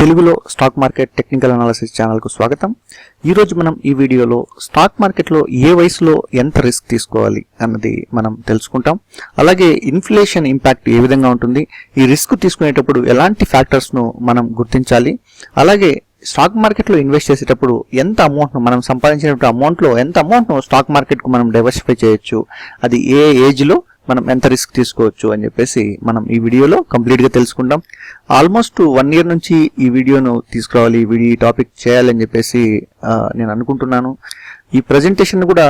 తెలుగులో stock market technical analysis ఛానల్కు స్వాగతం. ఈరోజు మనం ఈ వీడియోలో స్టాక్ మార్కెట్లో ఏ వయసులో ఎంత రిస్క్ తీసుకోవాలి అన్నది మనం తెలుసుకుంటాం. అలాగే ఇన్ఫ్లేషన్ ఇంపాక్ట్ ఏ విధంగా ఉంటుంది ఈ రిస్క్ తీసుకునేటప్పుడు ఎలాంటి ఫ్యాక్టర్స్ను మనం గుర్తించాలి అలాగే స్టాక్ మార్కెట్లో ఇన్వెస్ట్ చేసేటప్పుడు ఎంత అమౌంట్ను మనం సంపాదించినటువంటి అమౌంట్లో ఎంత అమౌంట్ను స్టాక్ మార్కెట్కు మనం డైవర్సిఫై చేయొచ్చు అది ఏ ఏజ్లో మనం ఎంత రిస్క్ తీసుకోవచ్చు అని చెప్పేసి మనం ఈ వీడియోలో కంప్లీట్గా తెలుసుకుంటాం. ఆల్మోస్ట్ వన్ ఇయర్ నుంచి ఈ వీడియోను తీసుకురావాలి ఈ వీడియో టాపిక్ చేయాలని చెప్పేసి నేను అనుకుంటున్నాను. ఈ ప్రజెంటేషన్ కూడా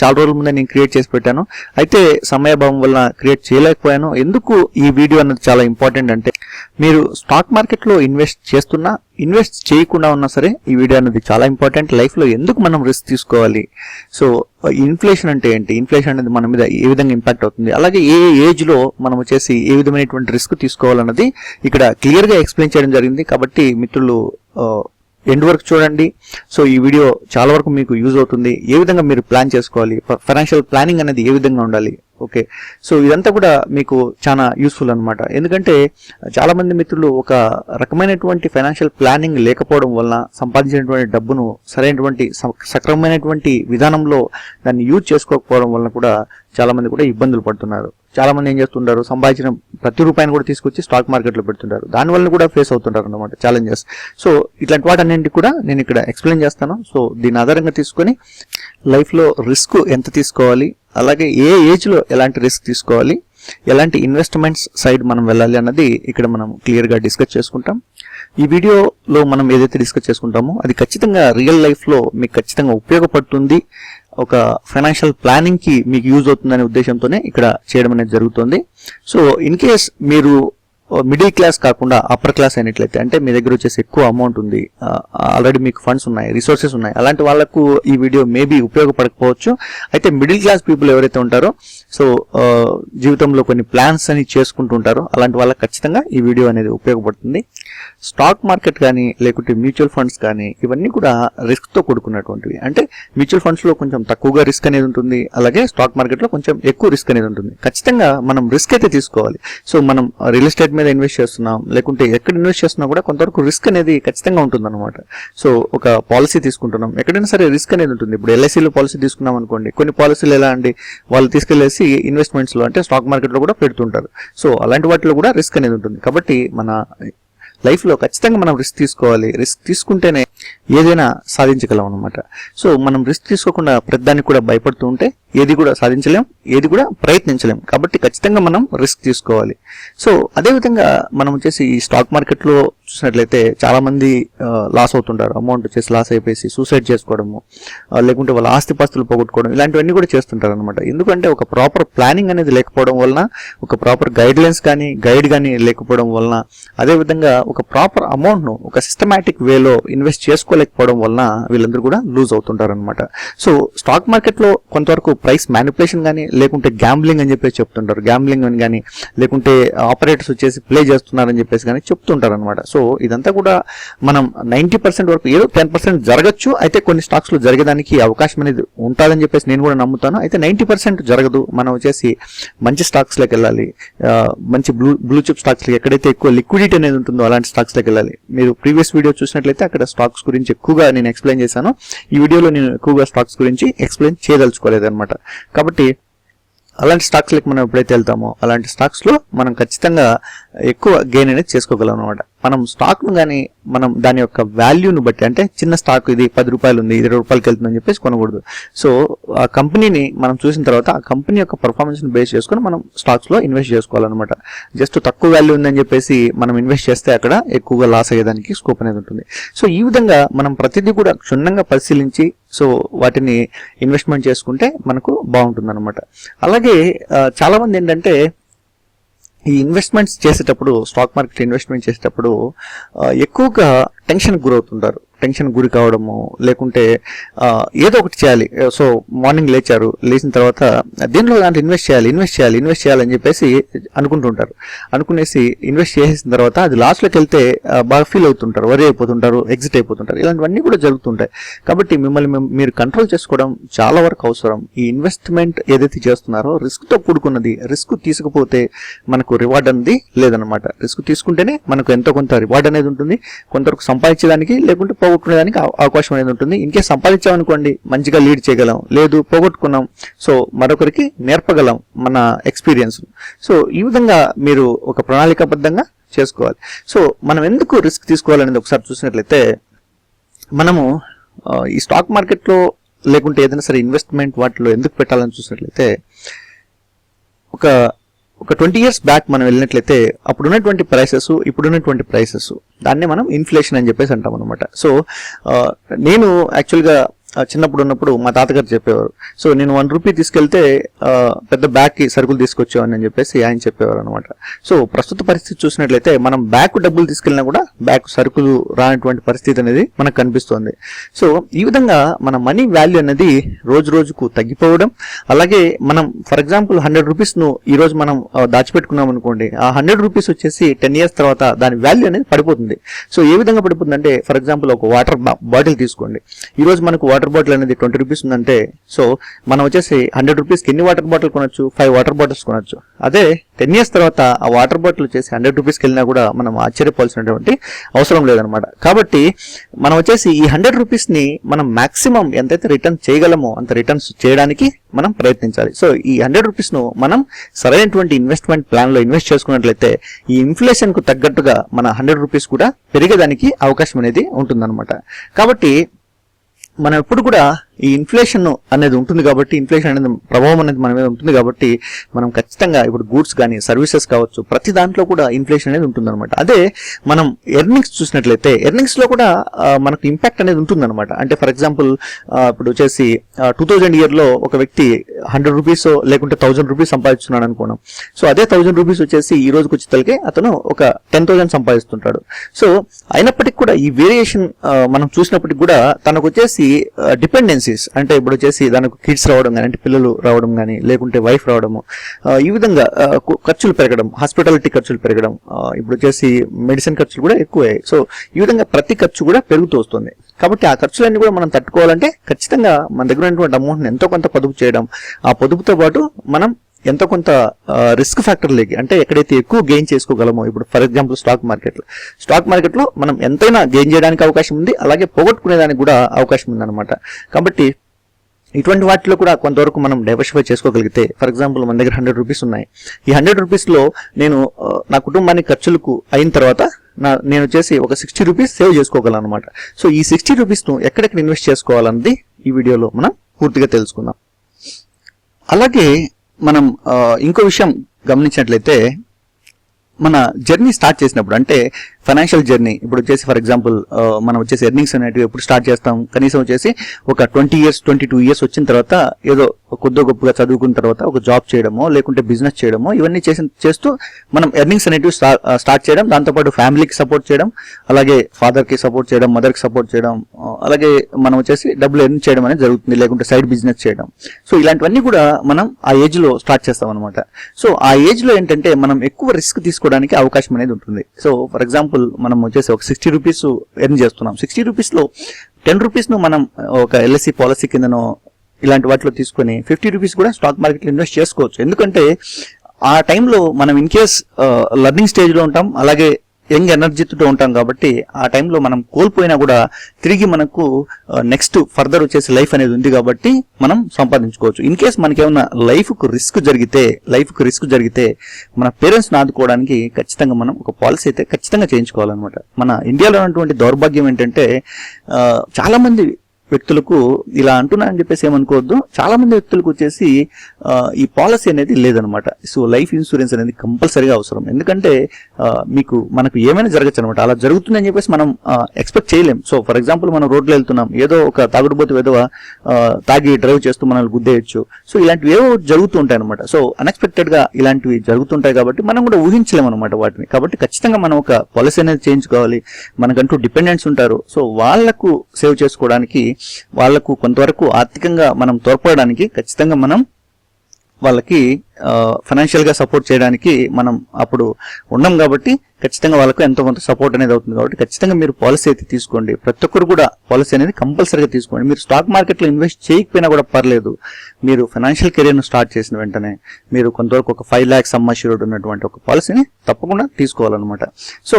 చాలా రోజుల ముందే నేను క్రియేట్ చేసి పెట్టాను. అయితే సమయాభావం వల్ల క్రియేట్ చేయలేకపోయాను. ఎందుకు ఈ వీడియో అన్నది చాలా ఇంపార్టెంట్ అంటే మీరు స్టాక్ మార్కెట్లో ఇన్వెస్ట్ చేస్తున్నా ఇన్వెస్ట్ చేయకుండా ఉన్నా సరే ఈ వీడియో అనేది చాలా ఇంపార్టెంట్ లైఫ్లో ఎందుకు మనం రిస్క్ తీసుకోవాలి? సో ఇన్ఫ్లేషన్ అంటే ఏంటి? ఇన్ఫ్లేషన్ అనేది మన మీద ఏ విధంగా ఇంపాక్ట్ అవుతుంది? అలాగే ఏ ఏజ్లో మనం వచ్చేసి ఏ విధమైనటువంటి రిస్క్ తీసుకోవాలన్నది ఇక్కడ క్లియర్గా ఎక్స్ప్లెయిన్ చేయడం జరిగింది. కాబట్టి మిత్రులు ఎండ్ వరకు చూడండి. సో ఈ వీడియో చాలా వరకు మీకు యూజ్ అవుతుంది. ఏ విధంగా మీరు ప్లాన్ చేసుకోవాలి? ఫైనాన్షియల్ ప్లానింగ్ అనేది ఏ విధంగా ఉండాలి? ఓకే. సో ఇదంతా కూడా మీకు చాలా యూస్ఫుల్ అనమాట ఎందుకంటే చాలామంది మిత్రులు ఒక రకమైనటువంటి ఫైనాన్షియల్ ప్లానింగ్ లేకపోవడం వలన సంపాదించినటువంటి డబ్బును సరైనటువంటి స- సక్రమమైనటువంటి విధానంలో దాన్ని యూజ్ చేసుకోకపోవడం వలన కూడా చాలామంది కూడా ఇబ్బందులు పడుతున్నారు. చాలా మంది ఏం చేస్తుంటారు? సంపాదించిన ప్రతి రూపాయిని కూడా తీసుకొచ్చి స్టాక్ మార్కెట్లో పెడుతుంటారు. దానివల్ల కూడా ఫేస్ అవుతుంటారు అనమాట ఛాలెంజెస్. సో ఇట్లాంటి వాటన్నింటి కూడా నేను ఇక్కడ ఎక్స్ప్లెయిన్ చేస్తాను. సో దీని ఆధారంగా తీసుకొని లైఫ్లో రిస్క్ ఎంత తీసుకోవాలి? అలాగే ఏ ఏజ్లో ఎలాంటి రిస్క్ తీసుకోవాలి ఎలాంటి ఇన్వెస్ట్మెంట్స్ సైడ్ మనం వెళ్ళాలి అన్నది ఇక్కడ మనం క్లియర్గా డిస్కస్ చేసుకుంటాం. ఈ వీడియోలో మనం ఏదైతే డిస్కస్ చేసుకుంటామో అది ఖచ్చితంగా రియల్ లైఫ్లో మీకు ఖచ్చితంగా ఉపయోగపడుతుంది. ఒక ఫైనాన్షియల్ ప్లానింగ్కి మీకు యూజ్ అవుతుందనే ఉద్దేశంతోనే ఇక్కడ చేయడం అనేది జరుగుతుంది. సో ఇన్ కేస్ మీరు మిడిల్ క్లాస్ కాకుండా అప్పర్ క్లాస్ అయినట్లయితే అంటే మీ దగ్గర వచ్చేసి ఎక్కువ అమౌంట్ ఉంది ఆల్రెడీ మీకు ఫండ్స్ ఉన్నాయి రిసోర్సెస్ ఉన్నాయి అలాంటి వాళ్ళకు ఈ వీడియో మేబీ ఉపయోగపడకపోవచ్చు. అయితే మిడిల్ క్లాస్ పీపుల్ ఎవరైతే ఉంటారో సో జీవితంలో కొన్ని ప్లాన్స్ అని చేసుకుంటూ ఉంటారో అలాంటి వాళ్ళకి ఖచ్చితంగా ఈ వీడియో అనేది ఉపయోగపడుతుంది. స్టాక్ మార్కెట్ కానీ లేకుంటే మ్యూచువల్ ఫండ్స్ కానీ ఇవన్నీ కూడా రిస్క్తో కూడుకున్నటువంటివి. అంటే మ్యూచువల్ ఫండ్స్లో కొంచెం తక్కువగా రిస్క్ అనేది ఉంటుంది. అలాగే స్టాక్ మార్కెట్లో కొంచెం ఎక్కువ రిస్క్ అనేది ఉంటుంది. ఖచ్చితంగా మనం రిస్క్ అయితే తీసుకోవాలి. సో మనం రియల్ ఎస్టేట్ మీద ఇన్వెస్ట్ చేస్తున్నాం. లేకుంటే ఎక్కడ ఇన్వెస్ట్ చేస్తున్నా కూడా కొంతవరకు రిస్క్ అనేది ఖచ్చితంగా ఉంటుంది అనమాట సో ఒక పాలసీ తీసుకుంటున్నాం. ఎక్కడైనా సరే రిస్క్ అనేది ఉంటుంది. ఇప్పుడు ఎల్ఐసీలో పాలసీ తీసుకున్నాం అనుకోండి. కొన్ని పాలసీలు ఎలా అండి? వాళ్ళు తీసుకెళ్ళేసి ఇన్వెస్ట్మెంట్స్లో అంటే స్టాక్ మార్కెట్లో కూడా పెడుతుంటారు. సో అలాంటి వాటిలో కూడా రిస్క్ అనేది ఉంటుంది. కాబట్టి మన లైఫ్లో ఖచ్చితంగా మనం రిస్క్ తీసుకోవాలి. రిస్క్ తీసుకుంటేనే ఏదైనా సాధించగలం అనమాట సో మనం రిస్క్ తీసుకోకుండా ప్రతిదానికి కూడా భయపడుతూ ఉంటే ఏది కూడా సాధించలేం ఏది కూడా ప్రయత్నించలేం. కాబట్టి ఖచ్చితంగా మనం రిస్క్ తీసుకోవాలి. సో అదే విధంగా మనం వచ్చేసి ఈ స్టాక్ మార్కెట్లో చూసినట్లయితే చాలామంది లాస్ అవుతుంటారు. అమౌంట్ వచ్చేసి లాస్ అయిపోయి సూసైడ్ చేసుకోవడము లేకుంటే వాళ్ళ ఆస్తిపాస్తులు పోగొట్టుకోవడం ఇలాంటివన్నీ కూడా చేస్తుంటారు అనమాట ఎందుకంటే ఒక ప్రాపర్ ప్లానింగ్ అనేది లేకపోవడం వలన ఒక ప్రాపర్ గైడ్ లైన్స్ కానీ గైడ్ కానీ లేకపోవడం వలన అదే విధంగా ఒక ప్రాపర్ అమౌంట్ను ఒక సిస్టమాటిక్ వేలో ఇన్వెస్ట్ చేసుకోలేకపోవడం వలన వీళ్ళందరూ కూడా లూజ్ అవుతుంటారు అనమాట సో స్టాక్ మార్కెట్లో కొంతవరకు ప్రైస్ మ్యానిపులేషన్ కానీ లేకుంటే గ్యాంబ్లింగ్ అని చెప్పేసి చెప్తుంటారు. గ్యాంబ్లింగ్ అని కానీ లేకుంటే ఆపరేటర్స్ వచ్చేసి ప్లే చేస్తున్నారని చెప్పేసి కానీ చెప్తుంటారు అనమాట సో ఇదంతా కూడా మనం నైన్టీ పర్సెంట్ వరకు ఏదో టెన్ పర్సెంట్ జరగచ్చు అయితే కొన్ని స్టాక్స్ జరిగేదానికి అవకాశం అనేది ఉంటుందని చెప్పేసి నేను కూడా నమ్ముతాను. అయితే నైంటీ పర్సెంట్ జరగదు. మనం వచ్చేసి మంచి స్టాక్స్లోకి వెళ్ళాలి. మంచి బ్లూ బ్లూ చిప్ స్టాక్స్ ఎక్కడైతే ఎక్కువ లిక్విడిటీ అనేది ఉంటుందో అలాంటి స్టాక్స్లోకి వెళ్ళాలి. మీరు ప్రీవియస్ వీడియో చూసినట్లయితే అక్కడ స్టాక్స్ గురించి ఎక్కువగా నేను ఎక్స్ప్లెయిన్ చేశాను. ఈ వీడియోలో నేను ఎక్కువగా స్టాక్స్ గురించి ఎక్స్ప్లెయిన్ చేయదలుచుకోలేదు అనమాట కాబట్టి అలాంటి స్టాక్స్ లెక్క మనం ఎప్పుడైతే వెళ్తామో అలాంటి స్టాక్స్లో మనం ఖచ్చితంగా ఎక్కువ గెయిన్ అనేది చేసుకోగలం అనమాట మనం స్టాక్ను కానీ మనం దాని యొక్క వాల్యూను బట్టి అంటే చిన్న స్టాక్ ఇది పది రూపాయలు ఉంది ఇరవై రూపాయలకి వెళ్తుందని చెప్పేసి కొనకూడదు. సో ఆ కంపెనీని మనం చూసిన తర్వాత ఆ కంపెనీ యొక్క పర్ఫార్మెన్స్ని బేస్ చేసుకొని మనం స్టాక్స్లో ఇన్వెస్ట్ చేసుకోవాలన్నమాట. జస్ట్ తక్కువ వాల్యూ ఉందని చెప్పేసి మనం ఇన్వెస్ట్ చేస్తే అక్కడ ఎక్కువగా లాస్ అయ్యేదానికి స్కోప్ అనేది ఉంటుంది. సో ఈ విధంగా మనం ప్రతిదీ కూడా క్షుణ్ణంగా పరిశీలించి సో వాటిని ఇన్వెస్ట్మెంట్ చేసుకుంటే మనకు బాగుంటుంది అనమాట అలాగే చాలామంది ఏంటంటే ఈ ఇన్వెస్ట్మెంట్స్ చేసేటప్పుడు స్టాక్ మార్కెట్ ఇన్వెస్ట్మెంట్ చేసేటప్పుడు ఎక్కువగా టెన్షన్ గురవుతుంటారు. టెన్షన్ గురి కావడము లేకుంటే ఏదో ఒకటి చేయాలి. సో మార్నింగ్ లేచారు లేచిన తర్వాత దీనిలో దాంట్లో ఇన్వెస్ట్ చేయాలి ఇన్వెస్ట్ చేయాలి ఇన్వెస్ట్ చేయాలని చెప్పేసి అనుకుంటుంటారు. అనుకునేసి ఇన్వెస్ట్ చేసిన తర్వాత అది లాస్ట్లోకి వెళ్తే బాగా ఫీల్ అవుతుంటారు వరి అయిపోతుంటారు ఎగ్జిట్ అయిపోతుంటారు. ఇలాంటివన్నీ కూడా జరుగుతుంటాయి. కాబట్టి మిమ్మల్ని మీరు కంట్రోల్ చేసుకోవడం చాలా వరకు అవసరం. ఈ ఇన్వెస్ట్మెంట్ ఏదైతే చేస్తున్నారో రిస్క్తో కూడుకున్నది రిస్క్ తీసుకుపోతే మనకు రివార్డ్ అనేది లేదనమాట రిస్క్ తీసుకుంటేనే మనకు ఎంతో కొంత రివార్డ్ అనేది ఉంటుంది. కొంతవరకు సంపాదించడానికి లేకుంటే పోగొట్టుకునేదానికి అవకాశం అనేది ఉంటుంది. ఇంకే సంపాదించామనుకోండి మంచిగా లీడ్ చేయగలం. లేదు పోగొట్టుకున్నాం. సో మరొకరికి నేర్పగలం మన ఎక్స్పీరియన్స్ సో ఈ విధంగా మీరు ఒక ప్రణాళికాబద్ధంగా చేసుకోవాలి. సో మనం ఎందుకు రిస్క్ తీసుకోవాలనేది ఒకసారి చూసినట్లయితే మనము ఈ స్టాక్ మార్కెట్లో లేకుంటే ఏదైనా సరే ఇన్వెస్ట్మెంట్ వాటిలో ఎందుకు పెట్టాలని చూసినట్లయితే ఒక ఒక ట్వంటీ ఇయర్స్ బ్యాక్ మనం వెళ్ళినట్లయితే అప్పుడు ఉన్నటువంటి ప్రైసెస్ ఇప్పుడున్నటువంటి ప్రైసెస్ దాన్నే మనం ఇన్ఫ్లేషన్ అని చెప్పేసి అంటాం అనమాట సో uh, నేను యాక్చువల్గా చిన్నప్పుడు ఉన్నప్పుడు మా తాతగారు చెప్పేవారు. సో నేను వన్ రూపీ తీసుకెళ్తే పెద్ద బ్యాగ్కి సరుకులు తీసుకొచ్చేవాడిని అని చెప్పేసి ఆయన చెప్పేవారు అనమాట సో ప్రస్తుత పరిస్థితి చూసినట్లయితే మనం బ్యాగ్ డబ్బులు తీసుకెళ్ళినా కూడా బ్యాగ్ సరుకులు రానటువంటి పరిస్థితి అనేది మనకు కనిపిస్తోంది. సో ఈ విధంగా మన మనీ వాల్యూ అనేది రోజు రోజుకు తగ్గిపోవడం అలాగే మనం ఫర్ ఎగ్జాంపుల్ హండ్రెడ్ రూపీస్ను మనం దాచిపెట్టుకున్నాం అనుకోండి ఆ హండ్రెడ్ రూపీస్ వచ్చేసి టెన్ ఇయర్స్ తర్వాత దాని వాల్యూ అనేది పడిపోతుంది. సో ఏ విధంగా పడిపోతుందంటే ఫర్ ఎగ్జాంపుల్ ఒక వాటర్ బాటిల్ తీసుకోండి. ఈ రోజు మనకు వాటర్ వాటర్ బాటిల్ అనేది ట్వంటీ రూపీస్ ఉందంటే సో మనం వచ్చేసి హండ్రెడ్ రూపీస్కి ఎన్ని వాటర్ బాటిల్ కొనొచ్చు? ఫైవ్ వాటర్ బాటిల్స్ కొనొచ్చు. అదే టెన్ ఇయర్స్ తర్వాత ఆ వాటర్ బాటిల్ వచ్చేసి హండ్రెడ్ రూపీస్కి వెళ్ళినా కూడా మనం ఆశ్చర్యపోవాల్సినటువంటి అవసరం లేదనమాట. కాబట్టి మనం వచ్చేసి ఈ హండ్రెడ్ రూపీస్ని మనం మాక్సిమం ఎంతైతే రిటర్న్ చేయగలమో అంత రిటర్న్స్ చేయడానికి మనం ప్రయత్నించాలి. సో ఈ హండ్రెడ్ రూపీస్ను మనం సరైనటువంటి ఇన్వెస్ట్మెంట్ ప్లాన్లో ఇన్వెస్ట్ చేసుకున్నట్లయితే ఈ ఇన్ఫ్లేషన్కు తగ్గట్టుగా మన హండ్రెడ్ రూపీస్ కూడా పెరిగేదానికి అవకాశం అనేది ఉంటుందన్నమాట. కాబట్టి మనం ఎప్పుడు కూడా ఈ ఇన్ఫ్లేషన్ అనేది ఉంటుంది కాబట్టి ఇన్ఫ్లేషన్ అనేది ప్రభావం అనేది మన మీద ఉంటుంది కాబట్టి మనం ఖచ్చితంగా ఇప్పుడు గూడ్స్ కానీ సర్వీసెస్ కావచ్చు ప్రతి దాంట్లో కూడా ఇన్ఫ్లేషన్ అనేది ఉంటుందన్నమాట. అదే మనం ఎర్నింగ్స్ చూసినట్లయితే ఎర్నింగ్స్లో కూడా మనకు ఇంపాక్ట్ అనేది ఉంటుందన్నమాట. అంటే ఫర్ ఎగ్జాంపుల్ ఇప్పుడు వచ్చేసి టూ థౌజండ్ ఇయర్లో ఒక వ్యక్తి హండ్రెడ్ రూపీస్ లేకుంటే థౌసండ్ రూపీస్ సంపాదిస్తున్నాడు అనుకోవడం సో అదే థౌసండ్ రూపీస్ వచ్చేసి ఈ రోజుకి తలకే అతను ఒక టెన్ థౌసండ్ సంపాదిస్తుంటాడు. సో అయినప్పటికీ కూడా ఈ వేరియేషన్ మనం చూసినప్పటికి కూడా తనకు వచ్చేసి డిపెండెన్సీ డిపెండెన్సీస్ అంటే ఇప్పుడు వచ్చేసి దానికి కిడ్స్ రావడం కానీ అంటే పిల్లలు రావడం కానీ లేకుంటే వైఫ్ రావడము ఈ విధంగా ఖర్చులు పెరగడం హాస్పిటాలిటీ ఖర్చులు పెరగడం ఇప్పుడు వచ్చేసి మెడిసిన్ ఖర్చులు కూడా ఎక్కువయ్యాయి. సో ఈ విధంగా ప్రతి ఖర్చు కూడా పెరుగుతూ వస్తుంది. కాబట్టి ఆ ఖర్చులన్నీ కూడా మనం తట్టుకోవాలంటే ఖచ్చితంగా మన దగ్గర ఉన్నటువంటి అమౌంట్ని ఎంతో కొంత పొదుపు చేయడం ఆ పొదుపుతో పాటు మనం ఎంతో కొంత రిస్క్ ఫ్యాక్టర్ లేకి అంటే ఎక్కడైతే ఎక్కువ గెయిన్ చేసుకోగలమో ఇప్పుడు ఫర్ ఎగ్జాంపుల్ స్టాక్ మార్కెట్లో స్టాక్ మార్కెట్లో మనం ఎంతైనా గెయిన్ చేయడానికి అవకాశం ఉంది అలాగే పోగొట్టుకునేదానికి కూడా అవకాశం ఉందన్నమాట. కాబట్టి ఇటువంటి వాటిలో కూడా కొంతవరకు మనం డైవర్సిఫై చేసుకోగలిగితే ఫర్ ఎగ్జాంపుల్ మన దగ్గర హండ్రెడ్ రూపీస్ ఉన్నాయి. ఈ హండ్రెడ్ రూపీస్లో నేను నా కుటుంబానికి ఖర్చులకు అయిన తర్వాత నా నేను వచ్చేసి ఒక సిక్స్టీ రూపీస్ సేవ్ చేసుకోగలను అనమాట సో ఈ సిక్స్టీ రూపీస్ను ఎక్కడెక్కడ ఇన్వెస్ట్ చేసుకోవాలన్నది ఈ వీడియోలో మనం పూర్తిగా తెలుసుకుందాం. అలాగే మనం ఇంకో విషయం గమనించినట్లయితే మన జర్నీ స్టార్ట్ చేసినప్పుడు అంటే ఫైనాన్షియల్ జర్నీ ఇప్పుడు వచ్చేసి ఫర్ ఎగ్జాంపుల్ uh, మనం వచ్చేసి ఎర్నింగ్స్ అనేటివి ఎప్పుడు స్టార్ట్ చేస్తాం? కనీసం వచ్చేసి ఒక twenty years twenty two years వచ్చిన తర్వాత ఏదో కొద్దిగా గొప్పగా చదువుకున్న తర్వాత ఒక జాబ్ చేయడమో లేకుంటే బిజినెస్ చేయడమో ఇవన్నీ చేసిన చేస్తూ మనం ఎర్నింగ్స్ అనేటివి స్టార్ట్ uh, చేయడం దాంతోపాటు ఫ్యామిలీకి సపోర్ట్ చేయడం అలాగే ఫాదర్కి సపోర్ట్ చేయడం మదర్కి సపోర్ట్ చేయడం uh, అలాగే మనం వచ్చేసి డబ్బులు ఎర్న్ చేయడం అనేది జరుగుతుంది లేకుంటే సైడ్ బిజినెస్ చేయడం. సో ఇలాంటివన్నీ కూడా మనం ఆ ఏజ్లో స్టార్ట్ చేస్తాం అనమాట సో ఆ ఏజ్లో ఏంటంటే మనం ఎక్కువ రిస్క్ తీసుకోవడానికి అవకాశం అనేది ఉంటుంది. సో ఫర్ ఎగ్జాంపుల్ మనం వచ్చేసి ఒక సిక్స్టీ రూపీస్ ఎర్న్ చేస్తున్నాం. సిక్స్టీ రూపీస్లో టెన్ రూపీస్ను మనం ఒక ఎల్ఎస్సి పాలసీ కిందనో ఇలాంటి వాటిలో తీసుకొని ఫిఫ్టీ రూపీస్ కూడా స్టాక్ మార్కెట్లో ఇన్వెస్ట్ చేసుకోవచ్చు. ఎందుకంటే ఆ టైంలో మనం ఇన్ కేస్ లర్నింగ్ స్టేజ్లో ఉంటాం. అలాగే యంగ్ ఎనర్జీతో ఉంటాం కాబట్టి ఆ టైంలో మనం కోల్పోయినా కూడా తిరిగి మనకు నెక్స్ట్ ఫర్దర్ వచ్చేసి లైఫ్ అనేది ఉంది కాబట్టి మనం సంపాదించుకోవచ్చు. ఇన్ కేస్ మనకేమన్నా లైఫ్కు రిస్క్ జరిగితే లైఫ్కు రిస్క్ జరిగితే మన పేరెంట్స్ని ఆదుకోవడానికి ఖచ్చితంగా మనం ఒక పాలసీ అయితే ఖచ్చితంగా చేయించుకోవాలన్నమాట. మన ఇండియాలో ఉన్నటువంటి దౌర్భాగ్యం ఏంటంటే చాలామంది వ్యక్తులకు ఇలా అంటున్నానని చెప్పేసి ఏమనుకోవద్దు. చాలా మంది వ్యక్తులకు వచ్చేసి ఈ పాలసీ అనేది లేదనమాట. సో లైఫ్ ఇన్సూరెన్స్ అనేది కంపల్సరీగా అవసరం. ఎందుకంటే మీకు మనకు ఏమైనా జరగచ్చు అనమాట. అలా జరుగుతుందని చెప్పేసి మనం ఎక్స్పెక్ట్ చేయలేం. సో ఫర్ ఎగ్జాంపుల్ మనం రోడ్లో వెళ్తున్నాం. ఏదో ఒక తాగుడుబోతు విధవ తాగి డ్రైవ్ చేస్తూ మనల్ని గుద్దేయచ్చు. సో ఇలాంటివి ఏవో జరుగుతూ ఉంటాయి అనమాట. సో అన్ఎక్స్పెక్టెడ్గా ఇలాంటివి జరుగుతుంటాయి కాబట్టి మనం కూడా ఊహించలేము అనమాట వాటిని. కాబట్టి ఖచ్చితంగా మనం ఒక పాలసీ అనేది చేయించుకోవాలి. మనకంటూ డిపెండెంట్స్ ఉంటారు. సో వాళ్ళకు సేవ్ చేసుకోవడానికి వాళ్ళకు కొంతవరకు ఆర్థికంగా మనం తోడ్పడడానికి ఖచ్చితంగా మనం వాళ్ళకి ఫైనాన్షియల్గా సపోర్ట్ చేయడానికి మనం అప్పుడు ఉన్నాం కాబట్టి ఖచ్చితంగా వాళ్ళకు ఎంతో కొంత సపోర్ట్ అనేది అవుతుంది కాబట్టి ఖచ్చితంగా మీరు పాలసీ అయితే తీసుకోండి. ప్రతి ఒక్కరు కూడా పాలసీ అనేది కంపల్సరీగా తీసుకోండి. మీరు స్టాక్ మార్కెట్లో ఇన్వెస్ట్ చేయకపోయినా కూడా పర్లేదు. మీరు ఫైనాన్షియల్ కెరీర్ను స్టార్ట్ చేసిన వెంటనే మీరు కొంతవరకు ఒక ఫైవ్ ల్యాక్స్ అమ్మష్యూర్డ్ ఉన్నటువంటి ఒక పాలసీని తప్పకుండా తీసుకోవాలన్నమాట. సో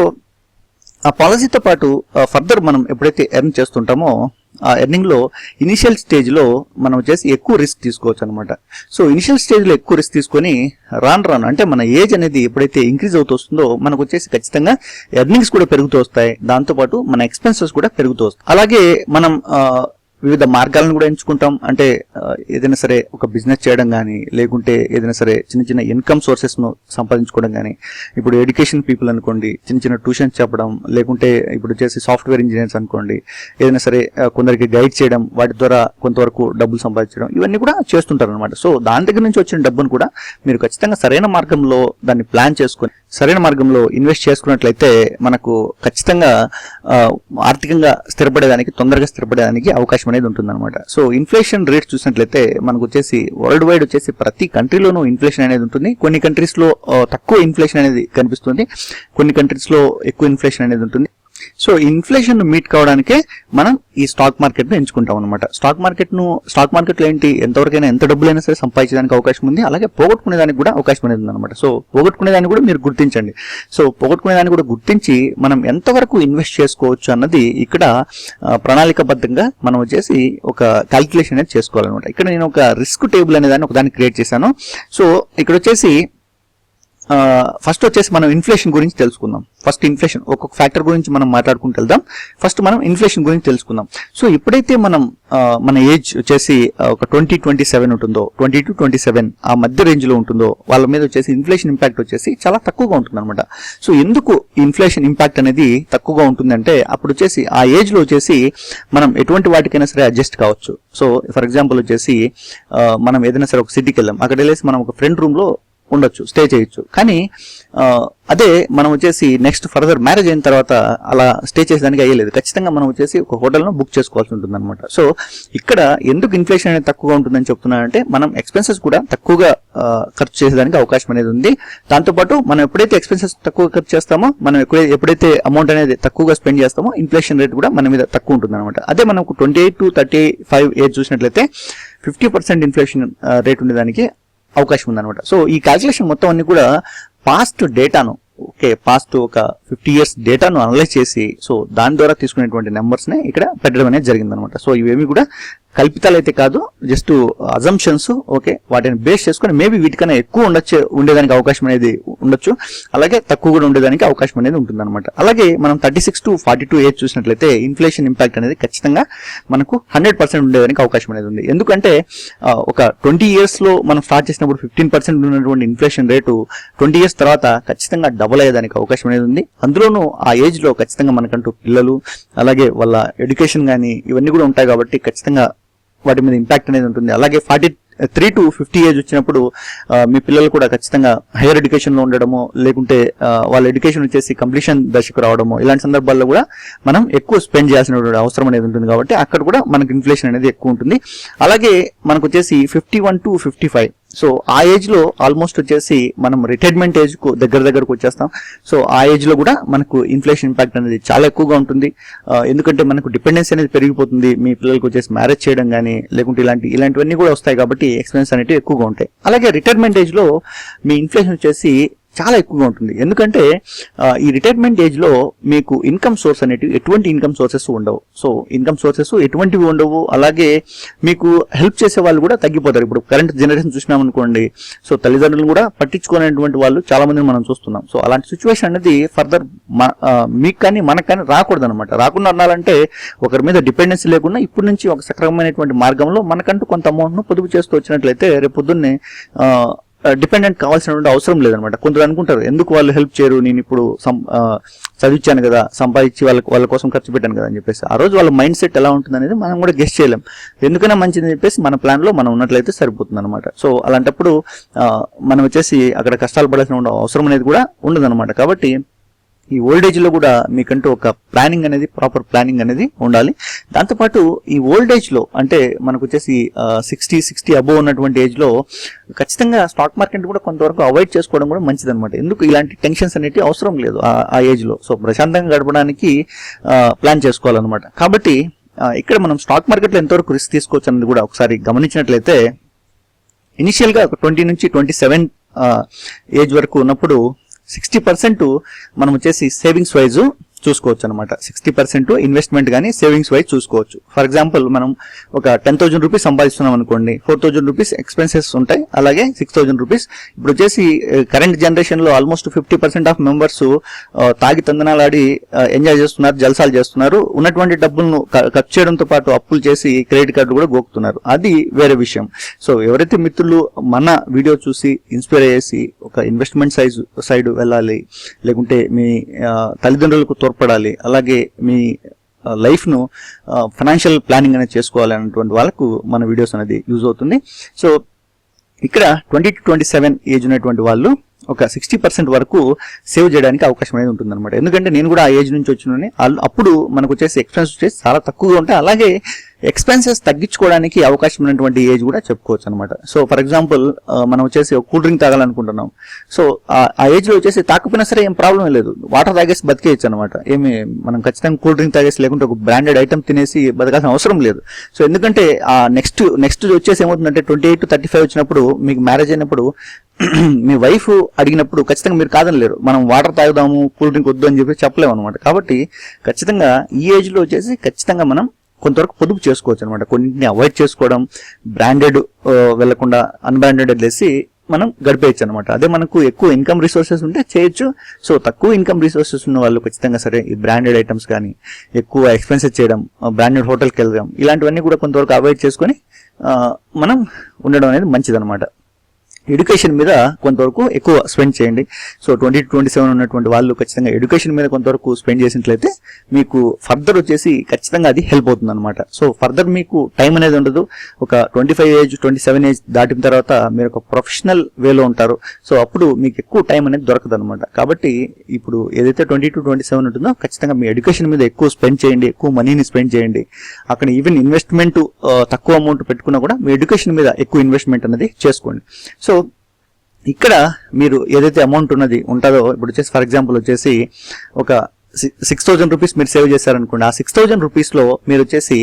ఆ పాలసీతో పాటు ఫర్దర్ మనం ఎప్పుడైతే ఎర్న్ చేస్తుంటామో ఆ ఎర్నింగ్లో ఇనిషియల్ స్టేజ్లో మనం వచ్చేసి ఎక్కువ రిస్క్ తీసుకోవచ్చు అనమాట సో ఇనిషియల్ స్టేజ్లో ఎక్కువ రిస్క్ తీసుకొని రాను రాను అంటే మన ఏజ్ అనేది ఎప్పుడైతే ఇంక్రీజ్ అవుతూ వస్తుందో మనకు వచ్చేసి ఖచ్చితంగా ఎర్నింగ్స్ కూడా పెరుగుతూ వస్తాయి. దాంతో పాటు మన ఎక్స్పెన్సెస్ కూడా పెరుగుతూ వస్తాయి. అలాగే మనం వివిధ మార్గాలను కూడా ఎంచుకుంటాం. అంటే ఏదైనా సరే ఒక బిజినెస్ చేయడం కానీ లేకుంటే ఏదైనా సరే చిన్న చిన్న ఇన్కమ్ సోర్సెస్ను సంపాదించుకోవడం కానీ ఇప్పుడు ఎడ్యుకేషన్ పీపుల్ అనుకోండి చిన్న చిన్న ట్యూషన్స్ చెప్పడం లేకుంటే ఇప్పుడు చేసే సాఫ్ట్వేర్ ఇంజనీర్స్ అనుకోండి ఏదైనా సరే కొందరికి గైడ్ చేయడం వాటి ద్వారా కొంతవరకు డబ్బులు సంపాదించడం ఇవన్నీ కూడా చేస్తుంటారు అనమాట సో దాని దగ్గర నుంచి వచ్చిన డబ్బును కూడా మీరు ఖచ్చితంగా సరైన మార్గంలో దాన్ని ప్లాన్ చేసుకొని సరైన మార్గంలో ఇన్వెస్ట్ చేసుకున్నట్లయితే మనకు ఖచ్చితంగా ఆర్థికంగా స్థిరపడేదానికి తొందరగా స్థిరపడేదానికి అవకాశం అనేది ఉంటుందన్నమాట. సో ఇన్ఫ్లేషన్ రేట్ చూసినట్లయితే మనకు వచ్చేసి వరల్డ్ వైడ్ వచ్చేసి ప్రతి కంట్రీలోనూ ఇన్ఫ్లేషన్ అనేది ఉంటుంది. కొన్ని కంట్రీస్లో తక్కువ ఇన్ఫ్లేషన్ అనేది కనిపిస్తుంది. కొన్ని కంట్రీస్లో ఎక్కువ ఇన్ఫ్లేషన్ అనేది ఉంటుంది. సో ఇన్ఫ్లేషన్ను మీట్ కావడానికే మనం ఈ స్టాక్ మార్కెట్ను ఎంచుకుంటాం అనమాట స్టాక్ మార్కెట్ను స్టాక్ మార్కెట్లో ఏంటి ఎంతవరకైనా ఎంత డబ్బులైనా సరే సంపాదించడానికి అవకాశం ఉంది. అలాగే పోగొట్టుకునేదానికి కూడా అవకాశం అనేది అనమాట సో పోగొట్టుకునే దాన్ని కూడా మీరు గుర్తించండి. సో పోగొట్టుకునే దాన్ని కూడా గుర్తించి మనం ఎంతవరకు ఇన్వెస్ట్ చేసుకోవచ్చు అన్నది ఇక్కడ ప్రణాళికబద్ధంగా మనం వచ్చేసి ఒక క్యాల్కులేషన్ అనేది చేసుకోవాలన్నమాట. ఇక్కడ నేను ఒక రిస్క్ టేబుల్ అనే దాన్ని ఒకదాన్ని క్రియేట్ చేశాను. సో ఇక్కడ వచ్చేసి ఫస్ట్ వచ్చేసి మనం ఇన్ఫ్లేషన్ గురించి తెలుసుకుందాం. ఫస్ట్ ఇన్ఫ్లేషన్ ఒక్కొక్క ఫ్యాక్టర్ గురించి మనం మాట్లాడుకుంటూ వెళ్దాం. ఫస్ట్ మనం ఇన్ఫ్లేషన్ గురించి తెలుసుకుందాం. సో ఎప్పుడైతే మనం మన ఏజ్ వచ్చేసి ఒక ట్వంటీ ట్వంటీ సెవెన్ ఉంటుందో ట్వంటీ టు ట్వంటీ సెవెన్ ఆ మధ్య రేంజ్లో ఉంటుందో వాళ్ళ మీద వచ్చేసి ఇన్ఫ్లేషన్ ఇంపాక్ట్ వచ్చేసి చాలా తక్కువగా ఉంటుంది అనమాట సో ఎందుకు ఇన్ఫ్లేషన్ ఇంపాక్ట్ అనేది తక్కువగా ఉంటుందంటే అప్పుడు వచ్చేసి ఆ ఏజ్లో వచ్చేసి మనం ఎటువంటి వాటికైనా సరే అడ్జస్ట్ కావచ్చు. సో ఫర్ ఎగ్జాంపుల్ వచ్చేసి మనం ఏదైనా సరే ఒక సిటీకి వెళ్ళాం అక్కడ వెళ్ళేసి మనం ఒక ఫ్రెండ్ రూమ్లో ఉండొచ్చు స్టే చేయొచ్చు. కానీ అదే మనం వచ్చేసి నెక్స్ట్ ఫర్దర్ మ్యారేజ్ అయిన తర్వాత అలా స్టే చేసేదానికి అయ్యలేదు. ఖచ్చితంగా మనం వచ్చేసి ఒక హోటల్ను బుక్ చేసుకోవాల్సి ఉంటుంది అనమాట సో ఇక్కడ ఎందుకు ఇన్ఫ్లేషన్ అనేది తక్కువగా ఉంటుందని చెప్తున్నానంటే మనం ఎక్స్పెన్సెస్ కూడా తక్కువగా ఖర్చు చేసేదానికి అవకాశం అనేది ఉంది. దాంతోపాటు మనం ఎప్పుడైతే ఎక్స్పెన్సెస్ తక్కువ ఖర్చు చేస్తామో మనం ఎప్పుడైతే అమౌంట్ అనేది తక్కువగా స్పెండ్ చేస్తామో ఇన్ఫ్లేషన్ రేట్ కూడా మన మీద తక్కువ ఉంటుంది అనమాట అదే మనకు twenty eight to thirty five age చూసినట్లయితే ఫిఫ్టీ పర్సెంట్ ఇన్ఫ్లేషన్ రేట్ ఉండేదానికి అవకాశం ఉందన్నమాట. సో ఈ క్యాల్కులేషన్ మొత్తం అన్ని కూడా పాస్ట్ డేటాను ఓకే పాస్ట్ ఒక ఫిఫ్టీ ఇయర్స్ డేటాను అనలైజ్ చేసి సో దాని ద్వారా తీసుకునేటువంటి నెంబర్స్నే ఇక్కడ పెట్టడం అనేది జరిగింది అనమాట సో ఇవేమి కూడా కల్పితాలు అయితే కాదు జస్ట్ అజంప్షన్స్ ఓకే వాటిని బేస్ చేసుకుని మేబీ వీటికన్నా ఎక్కువ ఉండొచ్చు ఉండేదానికి అవకాశం అనేది ఉండొచ్చు. అలాగే తక్కువ కూడా ఉండేదానికి అవకాశం అనేది ఉంటుందన్నమాట. అలాగే మనం thirty six to forty two age చూసినట్లయితే ఇన్ఫ్లేషన్ ఇంపాక్ట్ అనేది ఖచ్చితంగా మనకు హండ్రెడ్ పర్సెంట్ ఉండేదానికి అవకాశం అనేది ఉంది. ఎందుకంటే ఒక ట్వంటీ ఇయర్స్లో మనం స్టార్ట్ చేసినప్పుడు ఫిఫ్టీన్ పర్సెంట్ ఉన్నటువంటి ఇన్ఫ్లేషన్ రేటు ట్వంటీ ఇయర్స్ తర్వాత ఖచ్చితంగా డబుల్ అయ్యేదానికి అవకాశం అనేది ఉంది. అందులోనూ ఆ ఏజ్లో ఖచ్చితంగా మనకంటూ పిల్లలు అలాగే వాళ్ళ ఎడ్యుకేషన్ కానీ ఇవన్నీ కూడా ఉంటాయి కాబట్టి ఖచ్చితంగా వాటి మీద ఇంపాక్ట్ అనేది ఉంటుంది. అలాగే forty three to fifty age వచ్చినప్పుడు మీ పిల్లలు కూడా ఖచ్చితంగా హైయర్ ఎడ్యుకేషన్లో ఉండడము లేకుంటే వాళ్ళ ఎడ్యుకేషన్ వచ్చేసి కంప్లీషన్ దశకు రావడము ఇలాంటి సందర్భాల్లో కూడా మనం ఎక్కువ స్పెండ్ చేయాల్సిన అవసరం అనేది ఉంటుంది కాబట్టి అక్కడ కూడా మనకు ఇన్ఫ్లేషన్ అనేది ఎక్కువ ఉంటుంది. అలాగే మనకు వచ్చేసి fifty one to fifty five so ఆ ఏజ్లో ఆల్మోస్ట్ వచ్చేసి మనం రిటైర్మెంట్ ఏజ్కు దగ్గర దగ్గరకు వచ్చేస్తాం. సో ఆ ఏజ్లో కూడా మనకు ఇన్ఫ్లేషన్ ఇంపాక్ట్ అనేది చాలా ఎక్కువగా ఉంటుంది. ఎందుకంటే మనకు డిపెండెన్స్ అనేది పెరిగిపోతుంది. మీ పిల్లలకు వచ్చేసి మ్యారేజ్ చేయడం కానీ లేకుంటే ఇలాంటి ఇలాంటివన్నీ కూడా వస్తాయి కాబట్టి ఎక్స్పెన్స్ అనేవి ఎక్కువగా ఉంటాయి. అలాగే రిటైర్మెంట్ ఏజ్లో మీ ఇన్ఫ్లేషన్ వచ్చేసి చాలా ఎక్కువగా ఉంటుంది. ఎందుకంటే ఈ రిటైర్మెంట్ ఏజ్లో మీకు ఇన్కమ్ సోర్స్ అనేటివి ఎటువంటి ఇన్కమ్ సోర్సెస్ ఉండవు. సో ఇన్కమ్ సోర్సెస్ ఎటువంటివి ఉండవు. అలాగే మీకు హెల్ప్ చేసే వాళ్ళు కూడా తగ్గిపోతారు. ఇప్పుడు కరెంట్ జనరేషన్ చూసినాం అనుకోండి. సో తల్లిదండ్రులు కూడా పట్టించుకునేటువంటి వాళ్ళు చాలా మందిని మనం చూస్తున్నాం. సో అలాంటి సిచ్యువేషన్ అనేది ఫర్దర్ మీకు కానీ మనకు కానీ రాకూడదు అనమాట రాకుండా ఉండాలంటే ఒకరి మీద డిపెండెన్సీ లేకుండా ఇప్పటి నుంచి ఒక సక్రమమైనటువంటి మార్గంలో మనకంటూ కొంత అమౌంట్ను పొదుపు చేస్తూ వచ్చినట్లయితే రేపు పొద్దున్నే డిపెండెంట్ కావాల్సినటువంటి అవసరం లేదనమాట కొందరు అనుకుంటారు ఎందుకు వాళ్ళు హెల్ప్ చేయరు? నేను ఇప్పుడు సం- చదివించాను కదా సంపాదించి వాళ్ళ వాళ్ళ కోసం ఖర్చు పెట్టాను కదా అని చెప్పేసి. ఆ రోజు వాళ్ళ మైండ్ సెట్ ఎలా ఉంటుంది అనేది మనం కూడా గెస్ట్ చేయలేం. ఎందుకైనా మంచిది అని చెప్పేసి మన ప్లాన్లో మనం ఉన్నట్లయితే సరిపోతుంది అనమాట సో అలాంటప్పుడు మనం వచ్చేసి అక్కడ కష్టాలు పడాల్సిన అవసరం అనేది కూడా ఉండదు కాబట్టి ఈ ఓల్డ్లో కూడా మీకంటూ ఒక ప్లానింగ్ అనేది ప్రాపర్ ప్లానింగ్ అనేది ఉండాలి. దాంతోపాటు ఈ ఓల్డ్లో అంటే మనకు వచ్చేసి సిక్స్టీ సిక్స్టీ అబోవ్ ఉన్నటువంటి ఏజ్లో ఖచ్చితంగా స్టాక్ మార్కెట్ కూడా కొంతవరకు అవాయిడ్ చేసుకోవడం కూడా మంచిది అనమాట ఎందుకు? ఇలాంటి టెన్షన్స్ అనేవి అవసరం లేదు ఆ- ఏజ్లో ఏజ్లో. సో ప్రశాంతంగా గడపడానికి ప్లాన్ చేసుకోవాలన్నమాట. కాబట్టి ఇక్కడ మనం స్టాక్ మార్కెట్లో ఎంతవరకు రిస్క్ తీసుకోవచ్చు అనేది కూడా ఒకసారి గమనించినట్లయితే ఇనిషియల్గా ఒక ట్వంటీ నుంచి ట్వంటీ సెవెన్ ఏజ్ వరకు ఉన్నప్పుడు సిక్స్టీ పర్సెంట్ మనం వచ్చేసి సేవింగ్స్ వైజ్ చూసుకోవచ్చు అనమాట సిక్స్టీ పర్సెంట్ ఇన్వెస్ట్మెంట్ కానీ సేవింగ్స్ వైజ్ చూసుకోవచ్చు. ఫర్ ఎగ్జాంపుల్ మనం ఒక టెన్ థౌసండ్ రూపీస్ సంపాదిస్తున్నాం అనుకోండి ఫోర్ థౌసండ్ రూపీస్ ఎక్స్పెన్సెస్ ఉంటాయి అలాగే సిక్స్ థౌసండ్ రూపీస్ ఇప్పుడు వచ్చేసి కరెంట్ జనరేషన్లో almost fifty percent of members తాగి తందనాలాడి ఎంజాయ్ చేస్తున్నారు జల్సాలు చేస్తున్నారు. ఉన్నటువంటి డబ్బులను ఖర్చు చేయడంతో పాటు అప్పులు చేసి క్రెడిట్ కార్డు కూడా గోకుతున్నారు. అది వేరే విషయం. సో ఎవరైతే మిత్రులు మన వీడియో చూసి ఇన్స్పైర్ చేసి ఒక ఇన్వెస్ట్మెంట్ సైజ్ సైడ్ వెళ్ళాలి లేకుంటే మీ తల్లిదండ్రులకు త్వర తోడ్పడాలి. అలాగే మీ లైఫ్ను ఫైనాన్షియల్ ప్లానింగ్ అనేది చేసుకోవాలి అన్నటువంటి వాళ్ళకు మన వీడియోస్ అనేది యూజ్ అవుతుంది. సో ఇక్కడ twenty to twenty seven age ఉన్నటువంటి వాళ్ళు ఒక సిక్స్టీ పర్సెంట్ వరకు సేవ్ చేయడానికి అవకాశం అనేది ఉంటుంది అనమాట ఎందుకంటే నేను కూడా ఆ ఏజ్ నుంచి వచ్చిన అప్పుడు మనకు వచ్చేసి ఎక్స్పెన్స్ వచ్చేసి చాలా తక్కువగా ఉంటాయి. అలాగే ఎక్స్పెన్సెస్ తగ్గించుకోవడానికి అవకాశం ఉన్నటువంటి ఏజ్ కూడా చెప్పుకోవచ్చు అనమాట సో ఫర్ ఎగ్జాంపుల్ మనం వచ్చేసి కూల్ డ్రింక్ తాగాలనుకుంటున్నాం. సో ఆ- ఏజ్లో వచ్చేసి తాకపోయినా సరే ఏం ప్రాబ్లం లేదు. వాటర్ తాగేసి బతికేయచ్చు అనమాట ఏమి మనం ఖచ్చితంగా కూల్ డ్రింక్ తాగేసి లేకుంటే ఒక బ్రాండెడ్ ఐటమ్ తినేసి బతకాల్సిన అవసరం లేదు. సో ఎందుకంటే ఆ నెక్స్ట్ నెక్స్ట్ వచ్చేసి ఏమవుతుందంటే twenty eight to thirty five వచ్చినప్పుడు మీకు మ్యారేజ్ అయినప్పుడు మీ వైఫ్ అడిగినప్పుడు ఖచ్చితంగా మీరు కాదనలేరు మనం వాటర్ తాగుదాము కూల్ డ్రింక్ వద్దు అని చెప్పి చెప్పలేము అనమాట కాబట్టి ఖచ్చితంగా ఈ ఏజ్లో వచ్చేసి ఖచ్చితంగా మనం కొంతవరకు పొదుపు చేసుకోవచ్చు అనమాట కొన్నింటిని అవాయిడ్ చేసుకోవడం బ్రాండెడ్ వెళ్ళకుండా అన్బ్రాండెడ్ వదిలేసి మనం గడిపేయచ్చు అనమాట అదే మనకు ఎక్కువ ఇన్కమ్ రిసోర్సెస్ ఉంటే చేయొచ్చు. సో తక్కువ ఇన్కమ్ రిసోర్సెస్ ఉన్న వాళ్ళు ఖచ్చితంగా సరే ఈ బ్రాండెడ్ ఐటమ్స్ కానీ ఎక్కువ ఎక్స్పెన్సెస్ చేయడం బ్రాండెడ్ హోటల్కి వెళ్ళడం ఇలాంటివన్నీ కూడా కొంతవరకు అవాయిడ్ చేసుకొని మనం ఉండడం అనేది మంచిదనమాట ఎడ్యుకేషన్ మీద కొంతవరకు ఎక్కువ స్పెండ్ చేయండి. So twenty to twenty seven ఉన్నటువంటి వాళ్ళు ఖచ్చితంగా ఎడ్యుకేషన్ మీద కొంతవరకు స్పెండ్ చేసినట్లయితే మీకు ఫర్దర్ వచ్చేసి ఖచ్చితంగా అది హెల్ప్ అవుతుంది అనమాట సో ఫర్దర్ మీకు టైం అనేది ఉండదు. ఒక twenty five age twenty seven age దాటిన తర్వాత మీరు ఒక ప్రొఫెషనల్ వేలో ఉంటారు. సో అప్పుడు మీకు ఎక్కువ టైం అనేది దొరకదు అనమాట కాబట్టి ఇప్పుడు ఏదైతే ట్వంటీ టు ట్వంటీ సెవెన్ ఉంటుందో ఖచ్చితంగా మీ ఎడ్యుకేషన్ మీద ఎక్కువ స్పెండ్ చేయండి. ఎక్కువ మనీని స్పెండ్ చేయండి. అక్కడ ఈవెన్ ఇన్వెస్ట్మెంట్ తక్కువ అమౌంట్ పెట్టుకున్నా కూడా మీ ఎడ్యుకేషన్ మీద ఎక్కువ ఇన్వెస్ట్మెంట్ అనేది చేసుకోండి. సో ఇక్కడ మీరు ఏదైతే అమౌంట్ ఉన్నది ఉంటుందో ఇప్పుడు వచ్చేసి ఫర్ ఎగ్జాంపుల్ వచ్చేసి ఒక సిక్స్ థౌజండ్ రూపీస్ మీరు సేవ్ చేశారనుకోండి ఆ సిక్స్ థౌజండ్ రూపీస్లో మీరు వచ్చేసి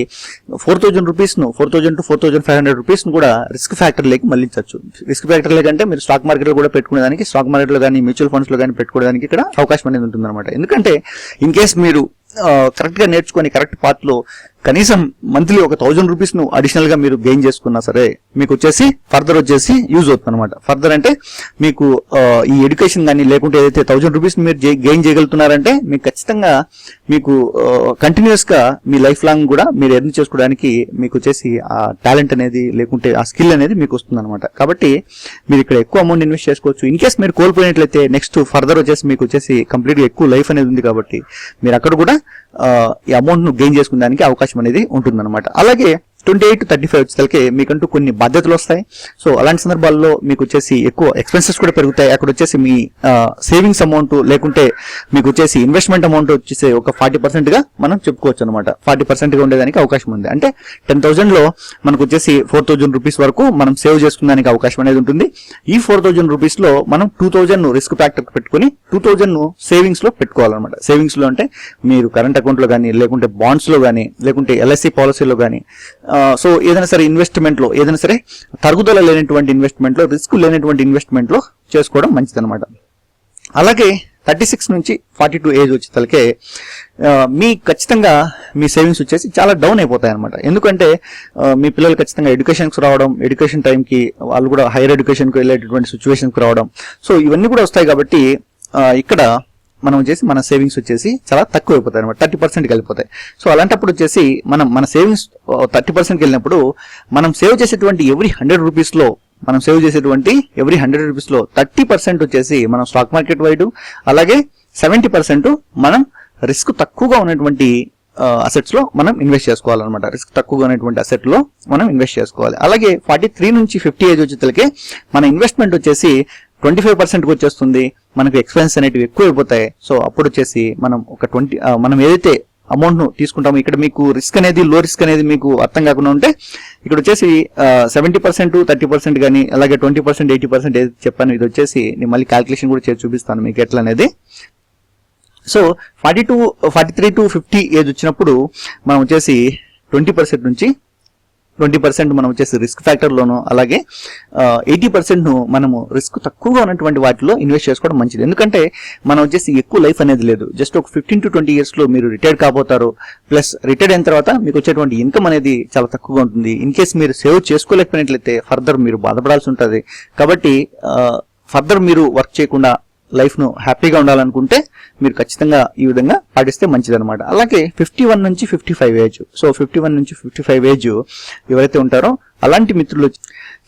four thousand రూపీస్ను four thousand to four thousand five hundred రూపీస్ను కూడా రిస్క్ ఫ్యాక్టర్లకి మళ్ళించవచ్చు రిస్క్ ఫ్యాక్టర్ లేకంటే మీరు స్టాక్ మార్కెట్లో కూడా పెట్టుకునేదానికి స్టాక్ మార్కెట్లో కానీ మ్యూచువల్ ఫండ్స్లో కానీ పెట్టుకోవడానికి ఇక్కడ అవకాశం అనేది ఉంటుందన్నమాట. ఎందుకంటే ఇన్ కేస్ మీరు కరెక్ట్గా నేర్చుకొని కరెక్ట్ పాత్లో కనీసం మంత్లీ ఒక థౌజండ్ రూపీస్ను అడిషనల్గా మీరు గెయిన్ చేసుకున్నా సరే మీకు వచ్చేసి ఫర్దర్ వచ్చేసి యూజ్ అవుతుంది అనమాట ఫర్దర్ అంటే మీకు ఈ ఎడ్యుకేషన్ కానీ లేకుంటే ఏదైతే థౌజండ్ రూపీస్ మీరు గెయిన్ చేయగలుగుతున్నారంటే మీకు ఖచ్చితంగా మీకు కంటిన్యూస్గా మీ లైఫ్ లాంగ్ కూడా మీరు ఎర్న్ చేసుకోవడానికి మీకు వచ్చేసి ఆ టాలెంట్ అనేది లేకుంటే ఆ స్కిల్ అనేది మీకు వస్తుంది అనమాట కాబట్టి మీరు ఇక్కడ ఎక్కువ అమౌంట్ ఇన్వెస్ట్ చేసుకోవచ్చు. ఇన్ కేస్ మీరు కోల్పోయినట్లయితే నెక్స్ట్ ఫర్దర్ వచ్చేసి మీకు వచ్చేసి కంప్లీట్గా ఎక్కువ లైఫ్ అనేది ఉంది కాబట్టి మీరు అక్కడ కూడా ఈ అమౌంట్ను గెయిన్ చేసుకునే అవకాశం అనేది ఉంటుందన్నమాట. అలాగే ట్వంటీ ఎయిట్ థర్టీ ఫైవ్ వచ్చేసరికి మీకంటూ కొన్ని బాధ్యతలు వస్తాయి. సో అలాంటి సందర్భాల్లో మీకు వచ్చేసి ఎక్కువ ఎక్స్పెన్సెస్ కూడా పెరుగుతాయి. అక్కడ వచ్చేసి మీ సేవింగ్స్ అమౌంట్ లేకుంటే మీకు వచ్చేసి ఇన్వెస్ట్మెంట్ అమౌంట్ వచ్చేసి ఒక ఫార్టీ పర్సెంట్గా మనం చెప్పుకోవచ్చు అనమాట ఫార్టీ పర్సెంట్గా ఉండేదానికి అవకాశం ఉంది. అంటే టెన్ థౌసండ్లో మనకు వచ్చేసి ఫోర్ థౌసండ్ రూపీస్ వరకు మనం సేవ్ చేసుకునేదానికి అవకాశం అనేది ఉంటుంది. ఈ ఫోర్ థౌసండ్ రూపీస్లో మనం టూ థౌసండ్ రిస్క్ ఫ్యాక్టర్ పెట్టుకుని టూ థౌజండ్ సేవింగ్స్లో పెట్టుకోవాలన్నమాట. సేవింగ్స్లో అంటే మీరు కరెంట్ అకౌంట్లో కానీ లేకుంటే బాండ్స్లో కానీ లేకుంటే ఎల్ఐసి పాలసీలో కానీ సో ఏదైనా సరే ఇన్వెస్ట్మెంట్లో ఏదైనా సరే తరుగుదల లేనటువంటి ఇన్వెస్ట్మెంట్లో రిస్క్ లేనటువంటి ఇన్వెస్ట్మెంట్లో చేసుకోవడం మంచిదన్నమాట. అలాగే థర్టీ సిక్స్ నుంచి ఫార్టీ టూ ఏజ్ వచ్చేసరికి మీ ఖచ్చితంగా మీ సేవింగ్స్ వచ్చేసి చాలా డౌన్ అయిపోతాయి అనమాట ఎందుకంటే మీ పిల్లలు ఖచ్చితంగా ఎడ్యుకేషన్కి రావడం ఎడ్యుకేషన్ టైంకి వాళ్ళు కూడా హైయర్ ఎడ్యుకేషన్కి వెళ్ళేటటువంటి సిచ్యువేషన్కి రావడం. సో ఇవన్నీ కూడా వస్తాయి కాబట్టి ఇక్కడ మనం వచ్చేసి మన సేవింగ్స్ వచ్చేసి చాలా తక్కువ అయిపోతాయి అనమాట థర్టీ పర్సెంట్కి వెళ్ళిపోతాయి సో అలాంటప్పుడు వచ్చేసి మనం మన సేవింగ్స్ థర్టీ పర్సెంట్కి వెళ్ళినప్పుడు మనం సేవ్ చేసేటువంటి ఎవ్రీ హండ్రెడ్ రూపీస్లో మనం సేవ్ చేసేటువంటి ఎవ్రీ హండ్రెడ్ రూపీస్లో థర్టీ పర్సెంట్ వచ్చేసి మనం స్టాక్ మార్కెట్ వైడ్ అలాగే సెవెంటీ పర్సెంట్ మనం రిస్క్ తక్కువగా ఉన్నటువంటి అసెట్స్లో మనం ఇన్వెస్ట్ చేసుకోవాలన్నమాట. రిస్క్ తక్కువగా ఉన్నటువంటి అసెట్లో మనం ఇన్వెస్ట్ చేసుకోవాలి. అలాగే ఫార్టీ త్రీ నుంచి ఫిఫ్టీ ఏజ్ వచ్చేసరికి మన ఇన్వెస్ట్మెంట్ వచ్చేసి ట్వంటీ ఫైవ్ పర్సెంట్కి వచ్చేస్తుంది. మనకు ఎక్స్పెన్స్ అనేటివి ఎక్కువ అయిపోతాయి సో అప్పుడు వచ్చేసి మనం ఒక ట్వంటీ మనం ఏదైతే అమౌంట్ను తీసుకుంటామో తీసుకుంటాము ఇక్కడ మీకు రిస్క్ అనేది లో రిస్క్ అనేది మీకు అర్థం కాకుండా ఉంటే ఇక్కడ వచ్చేసి సెవెంటీ పర్సెంట్ థర్టీ పర్సెంట్ కానీ అలాగే ట్వంటీ పర్సెంట్ ఎయిటీ పర్సెంట్ ఏది చెప్పాను ఇది వచ్చేసి నేను మళ్ళీ క్యాల్కులేషన్ కూడా చేసి చూపిస్తాను మీకు ఎట్లా అనేది. So forty two forty three to fifty age వచ్చినప్పుడు మనం వచ్చేసి ట్వంటీ పర్సెంట్ నుంచి ట్వంటీ పర్సెంట్ మనం వచ్చేసి రిస్క్ ఫ్యాక్టర్లోను అలాగే ఎయిటీ పర్సెంట్ను మనము రిస్క్ తక్కువగా ఉన్నటువంటి వాటిలో ఇన్వెస్ట్ చేసుకోవడం మంచిది. ఎందుకంటే మనం వచ్చేసి ఎక్కువ లైఫ్ అనేది లేదు. జస్ట్ ఒక ఫిఫ్టీన్ టు ట్వంటీ ఇయర్స్లో మీరు రిటైర్ కాబోతారు. ప్లస్ రిటైర్ అయిన తర్వాత మీకు వచ్చేటువంటి ఇన్కమ్ అనేది చాలా తక్కువగా ఉంటుంది. ఇన్ కేస్ మీరు సేవ్ చేసుకోలేకపోయినట్లయితే ఫర్దర్ మీరు బాధపడాల్సి ఉంటుంది. కాబట్టి ఫర్దర్ మీరు వర్క్ చేయకుండా లైఫ్ను హ్యాపీగా ఉండాలనుకుంటే మీరు ఖచ్చితంగా ఈ విధంగా పాటిస్తే మంచిదనమాట అలాగే ఫిఫ్టీ వన్ నుంచి fifty five age. So fifty one నుంచి ఫిఫ్టీ ఫైవ్ ఏజ్ ఎవరైతే ఉంటారో అలాంటి మిత్రులు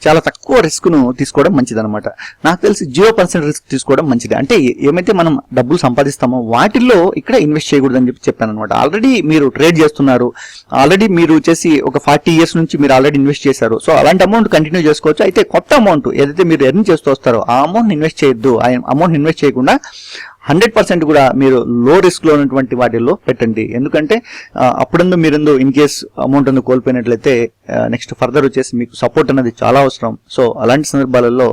చాలా తక్కువ రిస్క్ను తీసుకోవడం మంచిదనమాట నాకు తెలిసి జీరో పర్సెంట్ రిస్క్ తీసుకోవడం మంచిది. అంటే ఏమైతే మనం డబ్బులు సంపాదిస్తామో వాటిల్లో ఇక్కడ ఇన్వెస్ట్ చేయకూడదని చెప్పి చెప్పాను అనమాట ఆల్రెడీ మీరు ట్రేడ్ చేస్తున్నారు. ఆల్రెడీ మీరు చేసి ఒక ఫార్టీ ఇయర్స్ నుంచి మీరు ఆల్రెడీ ఇన్వెస్ట్ చేశారు. సో అలాంటి అమౌంట్ కంటిన్యూ చేసుకోవచ్చు. అయితే కొత్త అమౌంట్ ఏదైతే మీరు ఎర్న్ చేస్తూ వస్తారో ఆ అమౌంట్ ఇన్వెస్ట్ చేయొద్దు. ఆ అమౌంట్ ఇన్వెస్ట్ చేయకుండా హండ్రెడ్ పర్సెంట్ కూడా మీరు లో రిస్క్లో ఉన్నటువంటి వాటిల్లో పెట్టండి. ఎందుకంటే అప్పుడందు మీరందు ఇన్ కేస్ అమౌంట్ అందు కోల్పోయినట్లయితే నెక్స్ట్ ఫర్దర్ వచ్చేసి మీకు సపోర్ట్ అనేది చాలా అవసరం. సో అలాంటి సందర్భాలలో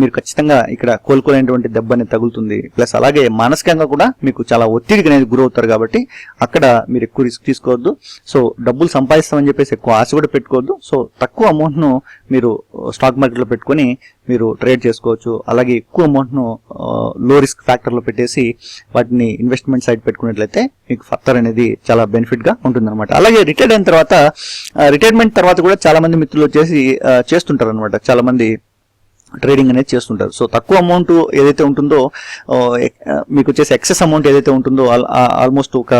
మీరు ఖచ్చితంగా ఇక్కడ కోలుకోలేనటువంటి దెబ్బ అనేది తగులుతుంది. ప్లస్ అలాగే మానసికంగా కూడా మీకు చాలా ఒత్తిడికి అనేది గురవుతారు కాబట్టి అక్కడ మీరు ఎక్కువ రిస్క్ తీసుకోవద్దు. సో డబ్బులు సంపాదిస్తామని చెప్పేసి ఎక్కువ ఆశ కూడా పెట్టుకోవద్దు. సో తక్కువ అమౌంట్ను మీరు స్టాక్ మార్కెట్లో పెట్టుకొని మీరు ట్రేడ్ చేసుకోవచ్చు. అలాగే ఎక్కువ అమౌంట్ను లో రిస్క్ ఫ్యాక్టర్లో పెట్టేసి వాటిని ఇన్వెస్ట్మెంట్ సైడ్ పెట్టుకున్నట్లయితే మీకు ఫర్దర్ అనేది చాలా బెనిఫిట్గా ఉంటుందన్నమాట. అలాగే రిటైర్డ్ అయిన తర్వాత రిటైర్మెంట్ తర్వాత కూడా చాలామంది మిత్రులు వచ్చేసి చేస్తుంటారు అనమాట చాలామంది ట్రేడింగ్ అనేది చేస్తుంటారు. సో తక్కువ అమౌంట్ ఏదైతే ఉంటుందో మీకు వచ్చేసి ఎక్సెస్ అమౌంట్ ఏదైతే ఉంటుందో ఆల్మోస్ట్ ఒక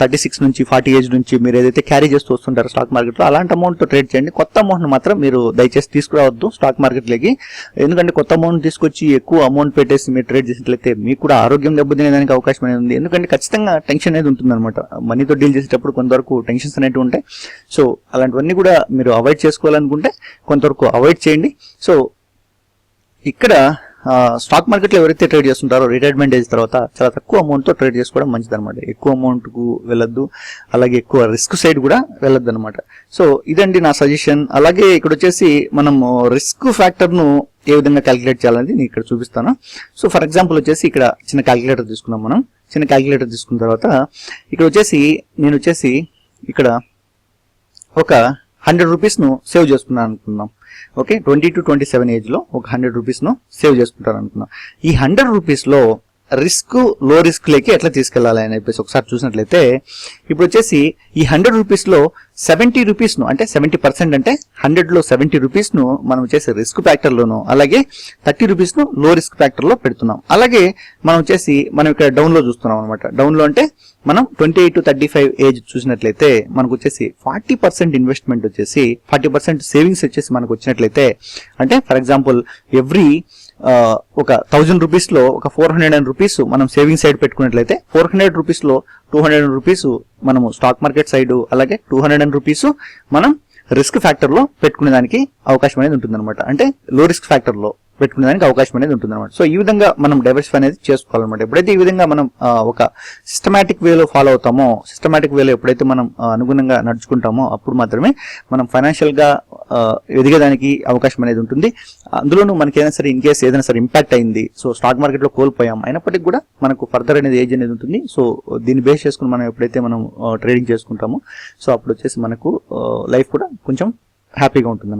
థర్టీ సిక్స్ నుంచి ఫార్టీ ఏజ్ నుంచి మీరు ఏదైతే క్యారీ చేస్తూ వస్తుంటారు స్టాక్ మార్కెట్లో అలాంటి అమౌంట్ ట్రేడ్ చేయండి. కొత్త అమౌంట్ మాత్రం మీరు దయచేసి తీసుకురావద్దు స్టాక్ మార్కెట్లోకి ఎందుకంటే కొత్త అమౌంట్ తీసుకొచ్చి ఎక్కువ అమౌంట్ పెట్టేసి మీరు ట్రేడ్ చేసినట్లయితే మీకు కూడా ఆరోగ్యం దెబ్బతినేదానికి అవకాశం అనేది ఉంది. ఎందుకంటే ఖచ్చితంగా టెన్షన్ అనేది ఉంటుంది అనమాట మనీతో డీల్ చేసేటప్పుడు కొంతవరకు టెన్షన్స్ అనేవి ఉంటాయి. సో అలాంటివన్నీ కూడా మీరు అవాయిడ్ చేసుకోవాలనుకుంటే కొంతవరకు అవాయిడ్ చేయండి. సో ఇక్కడ స్టాక్ మార్కెట్లో ఎవరైతే ట్రేడ్ చేస్తుంటారో రిటైర్మెంట్ ఏజ్ తర్వాత చాలా తక్కువ అమౌంట్తో ట్రేడ్ చేసుకోవడం మంచిది అనమాట ఎక్కువ అమౌంట్కు వెళ్ళొద్దు. అలాగే ఎక్కువ రిస్క్ సైడ్ కూడా వెళ్ళొద్దు అనమాట సో ఇదండి నా సజెషన్ అలాగే ఇక్కడ వచ్చేసి మనం రిస్క్ ఫ్యాక్టర్ను ఏ విధంగా క్యాలిక్యులేట్ చేయాలనేది నేను ఇక్కడ చూపిస్తాను. సో ఫర్ ఎగ్జాంపుల్ వచ్చేసి ఇక్కడ చిన్న క్యాలిక్యులేటర్ తీసుకున్నాం మనం. చిన్న క్యాలిక్యులేటర్ తీసుకున్న తర్వాత ఇక్కడ వచ్చేసి నేను వచ్చేసి ఇక్కడ ఒక హండ్రెడ్ రూపీస్ను సేవ్ చేసుకున్నాను అనుకుందాం. Okay twenty two twenty seven ఏజ్లో ఒక హండ్రెడ్ రూపీస్ను సేవ్ చేసుకుంటారు అనుకున్నాం. ఈ హండ్రెడ్ రూపీస్లో రిస్క్లో రిస్క్లకి ఎట్లా తీసుకెళ్ళాలి అని చెప్పేసి ఒకసారి చూసినట్లయితే ఇప్పుడు వచ్చేసి ఈ హండ్రెడ్ రూపీస్లో సెవెంటీ రూపీస్ను అంటే సెవెంటీ పర్సెంట్ అంటే హండ్రెడ్లో సెవెంటీ రూపీస్ను మనం చేసే రిస్క్ ఫ్యాక్టర్లోను అలాగే థర్టీ రూపీస్ను లో రిస్క్ ఫ్యాక్టర్లో పెడుతున్నాం. అలాగే మనం వచ్చేసి మనం ఇక్కడ డౌన్లో చూస్తున్నాం అనమాట డౌన్లో అంటే మనం twenty eight to thirty five age చూసినట్లయితే మనకు వచ్చేసి ఫార్టీ పర్సెంట్ ఇన్వెస్ట్మెంట్ వచ్చేసి ఫార్టీ పర్సెంట్ సేవింగ్స్ వచ్చేసి మనకు వచ్చినట్లయితే అంటే ఫర్ ఎగ్జాంపుల్ ఎవ్రీ ఒక థౌజండ్ రూపీస్లో ఒక ఫోర్ హండ్రెడ్ అండ్ రూపీస్ మనం సేవింగ్ సైడ్ పెట్టుకున్నట్లయితే ఫోర్ హండ్రెడ్ రూపీస్లో టూ హండ్రెడ్ రూపీస్ మనము స్టాక్ మార్కెట్ సైడ్ అలాగే టూ హండ్రెడ్ అండ్ రూపీస్ మనం రిస్క్ ఫ్యాక్టర్లో పెట్టుకునే దానికి అవకాశం అనేది ఉంటుంది అంటే లో రిస్క్ ఫ్యాక్టర్లో పెట్టుకునేదానికి అవకాశం అనేది ఉంటుంది అనమాట సో ఈ విధంగా మనం డైవర్సిఫై అనేది చేసుకోవాలన్నమాట. ఎప్పుడైతే ఈ విధంగా మనం ఒక సిస్టమేటిక్ వేలో ఫాలో అవుతామో సిస్టమేటిక్ వేలో ఎప్పుడైతే మనం అనుగుణంగా నడుచుకుంటామో అప్పుడు మాత్రమే మనం ఫైనాన్షియల్గా ఎదిగేదానికి అవకాశం అనేది ఉంటుంది. అందులోనూ మనకి ఏదైనా సరే ఇన్ కేస్ ఏదైనా సరే ఇంపాక్ట్ అయింది సో స్టాక్ మార్కెట్లో కోల్పోయాం అయినప్పటికీ కూడా మనకు ఫర్దర్ అనేది ఏజ్ అనేది ఉంటుంది. సో దీన్ని బేస్ చేసుకుని మనం ఎప్పుడైతే మనం ట్రేడింగ్ చేసుకుంటామో సో అప్పుడు వచ్చేసి మనకు లైఫ్ కూడా కొంచెం హ్యాపీగా ఉంటుంది